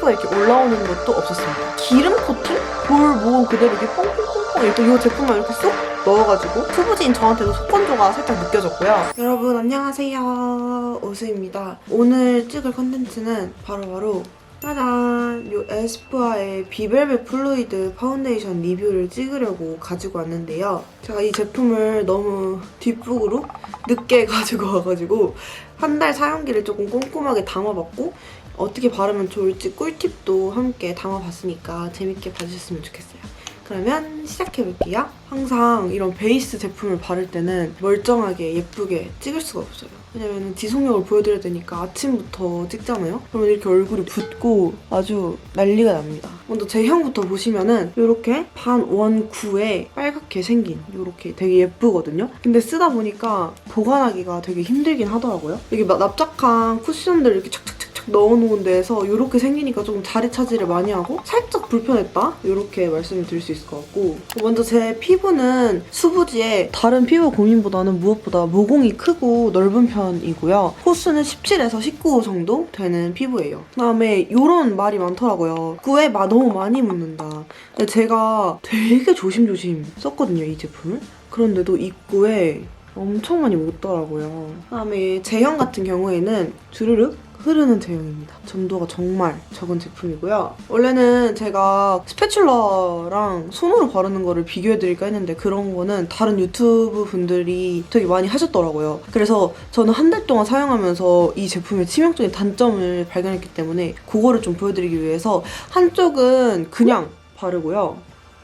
피부에 이렇게 올라오는 것도 없었습니다. 기름 코팅? 볼 모음 그대로 이렇게 뽕뽕뽕뽕 이렇게 이 제품만 이렇게 쏙 넣어가지고 투부지인 저한테도 속건조가 살짝 느껴졌고요. 여러분 안녕하세요. 오수입니다. 오늘 찍을 컨텐츠는 바로바로 짜잔! 요 에스쁘아의 비벨벳 플루이드 파운데이션 리뷰를 찍으려고 가지고 왔는데요. 제가 이 제품을 너무 뒷북으로 늦게 가지고 와가지고 한 달 사용기를 조금 꼼꼼하게 담아봤고 어떻게 바르면 좋을지 꿀팁도 함께 담아봤으니까 재밌게 봐주셨으면 좋겠어요. 그러면 시작해볼게요. 항상 이런 베이스 제품을 바를 때는 멀쩡하게 예쁘게 찍을 수가 없어요. 왜냐면 지속력을 보여드려야 되니까 아침부터 찍잖아요? 그러면 이렇게 얼굴이 붓고 아주 난리가 납니다. 먼저 제형부터 보시면은 이렇게 반 원구에 빨갛게 생긴 이렇게 되게 예쁘거든요? 근데 쓰다 보니까 보관하기가 되게 힘들긴 하더라고요. 여기 막 납작한 쿠션들 이렇게 착착 착착 넣어놓은 데에서 이렇게 생기니까 조금 자리 차지를 많이 하고 살짝 불편했다? 이렇게 말씀을 드릴 수 있을 것 같고 먼저 제 피부는 수부지에 다른 피부 고민보다는 무엇보다 모공이 크고 넓은 편이고요. 호수는 17에서 19 정도 되는 피부예요. 그다음에 이런 말이 많더라고요. 구에 마 너무 많이 묻는다. 근데 제가 되게 조심조심 썼거든요, 이 제품을. 그런데도 입구에 엄청 많이 묻더라고요. 그다음에 제형 같은 경우에는 주르륵 흐르는 제형입니다. 점도가 정말 적은 제품이고요. 원래는 제가 스패츌러랑 손으로 바르는 거를 비교해드릴까 했는데 그런 거는 다른 유튜브 분들이 되게 많이 하셨더라고요. 그래서 저는 한 달 동안 사용하면서 이 제품의 치명적인 단점을 발견했기 때문에 그거를 좀 보여드리기 위해서 한쪽은 그냥 바르고요.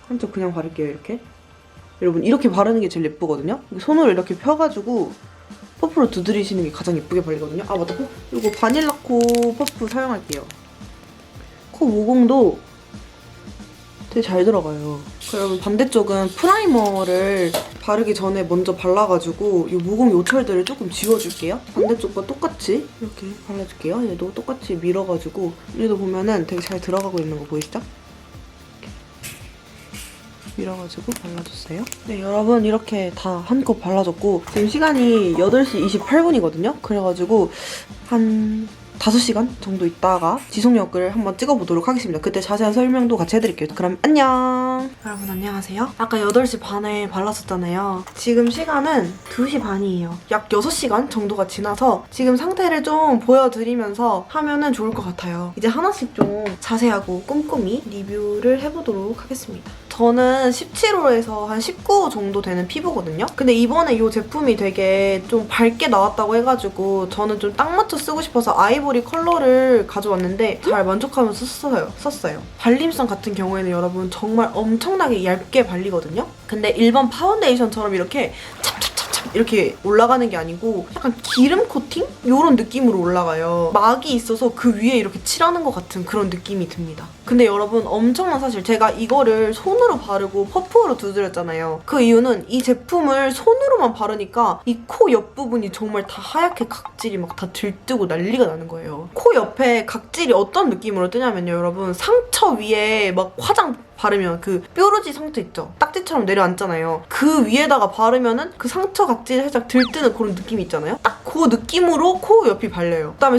한쪽 그냥 바를게요, 이렇게. 여러분, 이렇게 바르는 게 제일 예쁘거든요? 손으로 이렇게 펴가지고 퍼프로 두드리시는 게 가장 예쁘게 발리거든요. 아 맞다. 어, 이거 바닐라코 퍼프 사용할게요. 코 모공도 되게 잘 들어가요. 그러면 반대쪽은 프라이머를 바르기 전에 먼저 발라가지고 이 모공 요철들을 조금 지워줄게요. 반대쪽과 똑같이 이렇게 발라줄게요. 얘도 똑같이 밀어가지고 얘도 보면은 되게 잘 들어가고 있는 거 보이시죠? 밀어가지고 발라줬어요. 네, 여러분 이렇게 다 한껏 발라줬고 지금 시간이 8시 28분이거든요. 그래가지고 한 5시간 정도 있다가 지속력을 한번 찍어보도록 하겠습니다. 그때 자세한 설명도 같이 해드릴게요. 그럼 안녕! 여러분 안녕하세요. 아까 8시 반에 발랐었잖아요. 지금 시간은 2시 반이에요. 약 6시간 정도가 지나서 지금 상태를 좀 보여드리면서 하면은 좋을 것 같아요. 이제 하나씩 좀 자세하고 꼼꼼히 리뷰를 해보도록 하겠습니다. 저는 17호에서 한 19호 정도 되는 피부거든요. 근데 이번에 이 제품이 되게 좀 밝게 나왔다고 해가지고 저는 좀 딱 맞춰 쓰고 싶어서 아이보리 컬러를 가져왔는데 잘 만족하면서 썼어요. 썼어요. 발림성 같은 경우에는 여러분 정말 엄청나게 얇게 발리거든요. 근데 일반 파운데이션처럼 이렇게 이렇게 올라가는 게 아니고 약간 기름 코팅? 이런 느낌으로 올라가요. 막이 있어서 그 위에 이렇게 칠하는 것 같은 그런 느낌이 듭니다. 근데 여러분 엄청난 사실 제가 이거를 손으로 바르고 퍼프로 두드렸잖아요. 그 이유는 이 제품을 손으로만 바르니까 이 코 옆부분이 정말 다 하얗게 각질이 막 다 들뜨고 난리가 나는 거예요. 코 옆에 각질이 어떤 느낌으로 뜨냐면요 여러분 상처 위에 막 화장 바르면 그 뾰루지 상처 있죠? 딱지처럼 내려앉잖아요. 그 위에다가 바르면은 그 상처 각질이 살짝 들뜨는 그런 느낌이 있잖아요. 딱 그 느낌으로 코 옆이 발려요. 그다음에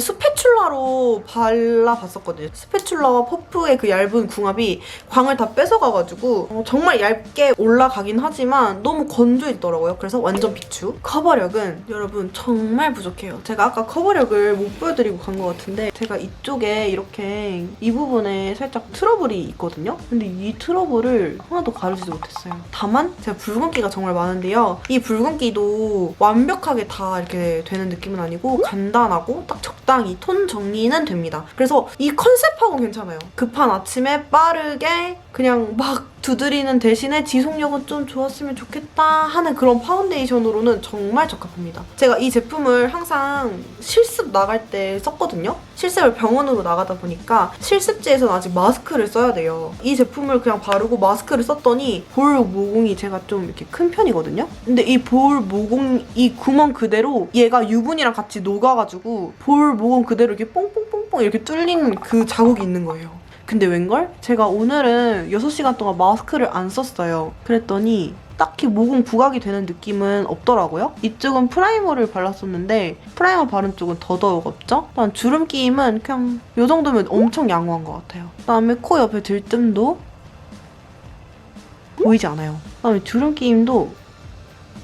스패츌라로 발라봤었거든요. 스패츌라와 퍼프의 그 얇은 궁합이 광을 다 뺏어가가지고 어, 정말 얇게 올라가긴 하지만 너무 건조해지더라고요. 그래서 완전 비추. 커버력은 여러분 정말 부족해요. 제가 아까 커버력을 못 보여드리고 간 것 같은데 제가 이쪽에 이렇게 이 부분에 살짝 트러블이 있거든요. 근데 이 트러블을 하나도 가르지도 못했어요. 다만 제가 붉은기가 정말 많은데요. 이 붉은기도 완벽하게 다 이렇게 되는 느낌은 아니고 간단하고 딱 적 당히 톤 정리는 됩니다. 그래서 이 컨셉하고는 괜찮아요. 급한 아침에 빠르게 그냥 막 두드리는 대신에 지속력은 좀 좋았으면 좋겠다 하는 그런 파운데이션으로는 정말 적합합니다. 제가 이 제품을 항상 실습 나갈 때 썼거든요. 실습을 병원으로 나가다 보니까 실습지에서는 아직 마스크를 써야 돼요. 이 제품을 그냥 바르고 마스크를 썼더니 볼 모공이 제가 좀 이렇게 큰 편이거든요. 근데 이 볼 모공 이 구멍 그대로 얘가 유분이랑 같이 녹아가지고 볼 모공 그대로 이렇게 뽕뽕뽕뽕 이렇게 뚫린 그 자국이 있는 거예요. 근데 웬걸? 제가 오늘은 6시간 동안 마스크를 안 썼어요. 그랬더니 딱히 모공 부각이 되는 느낌은 없더라고요. 이쪽은 프라이머를 발랐었는데 프라이머 바른 쪽은 더더욱 없죠? 일단 주름 끼임은 그냥 이 정도면 엄청 양호한 것 같아요. 그다음에 코 옆에 들뜸도 보이지 않아요. 그다음에 주름 끼임도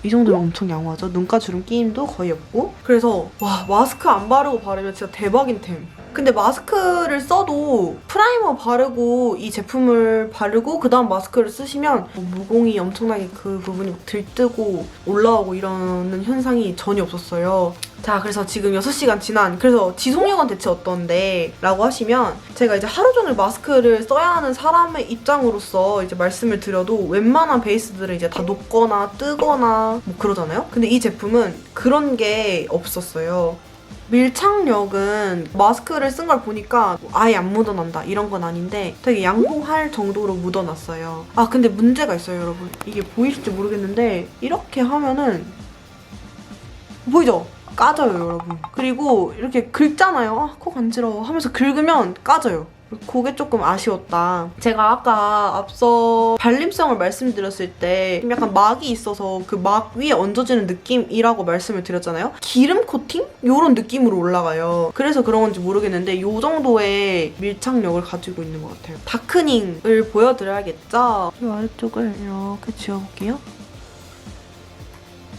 이 정도면 엄청 양호하죠. 눈가 주름 끼임도 거의 없고. 그래서 와 마스크 안 바르고 바르면 진짜 대박인 템. 근데 마스크를 써도 프라이머 바르고 이 제품을 바르고 그 다음 마스크를 쓰시면 뭐 모공이 엄청나게 그 부분이 막 들뜨고 올라오고 이러는 현상이 전혀 없었어요. 자, 그래서 지금 6시간 지난, 그래서 지속력은 대체 어떤데? 라고 하시면, 제가 이제 하루 종일 마스크를 써야 하는 사람의 입장으로서 이제 말씀을 드려도 웬만한 베이스들은 이제 다 녹거나 뜨거나 뭐 그러잖아요? 근데 이 제품은 그런 게 없었어요. 밀착력은 마스크를 쓴 걸 보니까 아예 안 묻어난다 이런 건 아닌데 되게 양호할 정도로 묻어났어요. 아 근데 문제가 있어요 여러분. 이게 보이실지 모르겠는데 이렇게 하면은 보이죠? 까져요 여러분. 그리고 이렇게 긁잖아요. 아, 코 간지러워 하면서 긁으면 까져요. 그게 조금 아쉬웠다. 제가 아까 앞서 발림성을 말씀드렸을 때좀 약간 막이 있어서 그 막 위에 얹어지는 느낌이라고 말씀을 드렸잖아요. 기름 코팅? 이런 느낌으로 올라가요. 그래서 그런 건지 모르겠는데 이 정도의 밀착력을 가지고 있는 것 같아요. 다크닝을 보여드려야겠죠? 이 아래쪽을 이렇게 지워볼게요.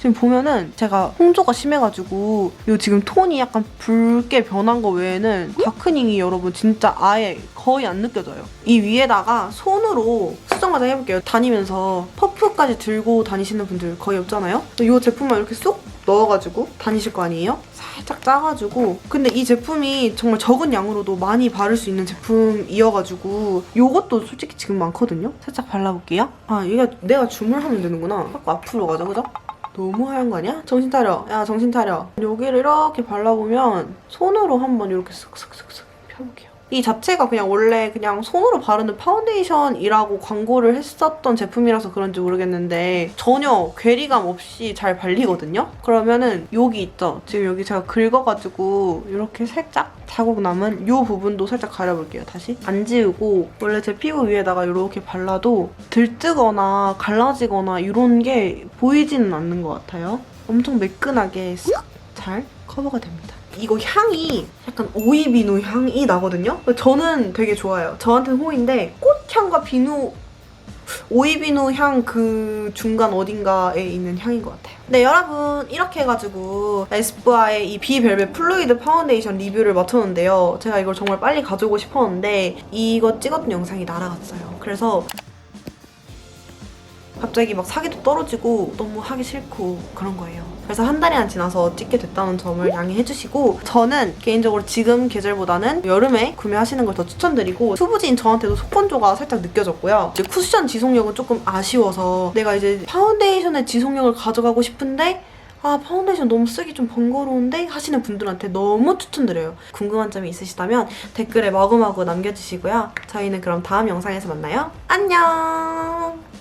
지금 보면은 제가 홍조가 심해가지고 요 지금 톤이 약간 붉게 변한 거 외에는 다크닝이 여러분 진짜 아예 거의 안 느껴져요. 이 위에다가 손으로 수정 화장 해볼게요. 다니면서 퍼프까지 들고 다니시는 분들 거의 없잖아요. 이 제품만 이렇게 쏙 넣어가지고 다니실 거 아니에요? 살짝 짜가지고 근데 이 제품이 정말 적은 양으로도 많이 바를 수 있는 제품이어가지고 요것도 솔직히 지금 많거든요? 살짝 발라볼게요. 아 이게 내가 줌을 하면 되는구나. 자꾸 앞으로 가죠 그죠? 너무 하얀 거 아니야? 정신 차려. 야, 정신 차려. 여기를 이렇게 발라보면 손으로 한번 이렇게 쓱쓱쓱쓱 펴볼게요. 이 자체가 그냥 원래 그냥 손으로 바르는 파운데이션이라고 광고를 했었던 제품이라서 그런지 모르겠는데 전혀 괴리감 없이 잘 발리거든요? 그러면은 여기 있죠? 지금 여기 제가 긁어가지고 이렇게 살짝 자국 남은 이 부분도 살짝 가려볼게요, 다시. 안 지우고 원래 제 피부 위에다가 이렇게 발라도 들뜨거나 갈라지거나 이런 게 보이지는 않는 것 같아요. 엄청 매끈하게 싹 잘 커버가 됩니다. 이거 향이 약간 오이 비누 향이 나거든요. 저는 되게 좋아요. 저한테는 호인데 꽃향과 비누 오이 비누 향 그 중간 어딘가에 있는 향인 것 같아요. 네 여러분 이렇게 해가지고 에스쁘아의 이 비벨벳 플루이드 파운데이션 리뷰를 마쳤는데요. 제가 이걸 정말 빨리 가져오고 싶었는데 이거 찍었던 영상이 날아갔어요. 그래서 갑자기 막 사기도 떨어지고 너무 하기 싫고 그런 거예요. 그래서 한 달이 안 지나서 찍게 됐다는 점을 양해해 주시고 저는 개인적으로 지금 계절보다는 여름에 구매하시는 걸 더 추천드리고 수부지인 저한테도 속건조가 살짝 느껴졌고요. 이제 쿠션 지속력은 조금 아쉬워서 내가 이제 파운데이션의 지속력을 가져가고 싶은데 아 파운데이션 너무 쓰기 좀 번거로운데 하시는 분들한테 너무 추천드려요. 궁금한 점이 있으시다면 댓글에 마구마구 남겨주시고요. 저희는 그럼 다음 영상에서 만나요. 안녕!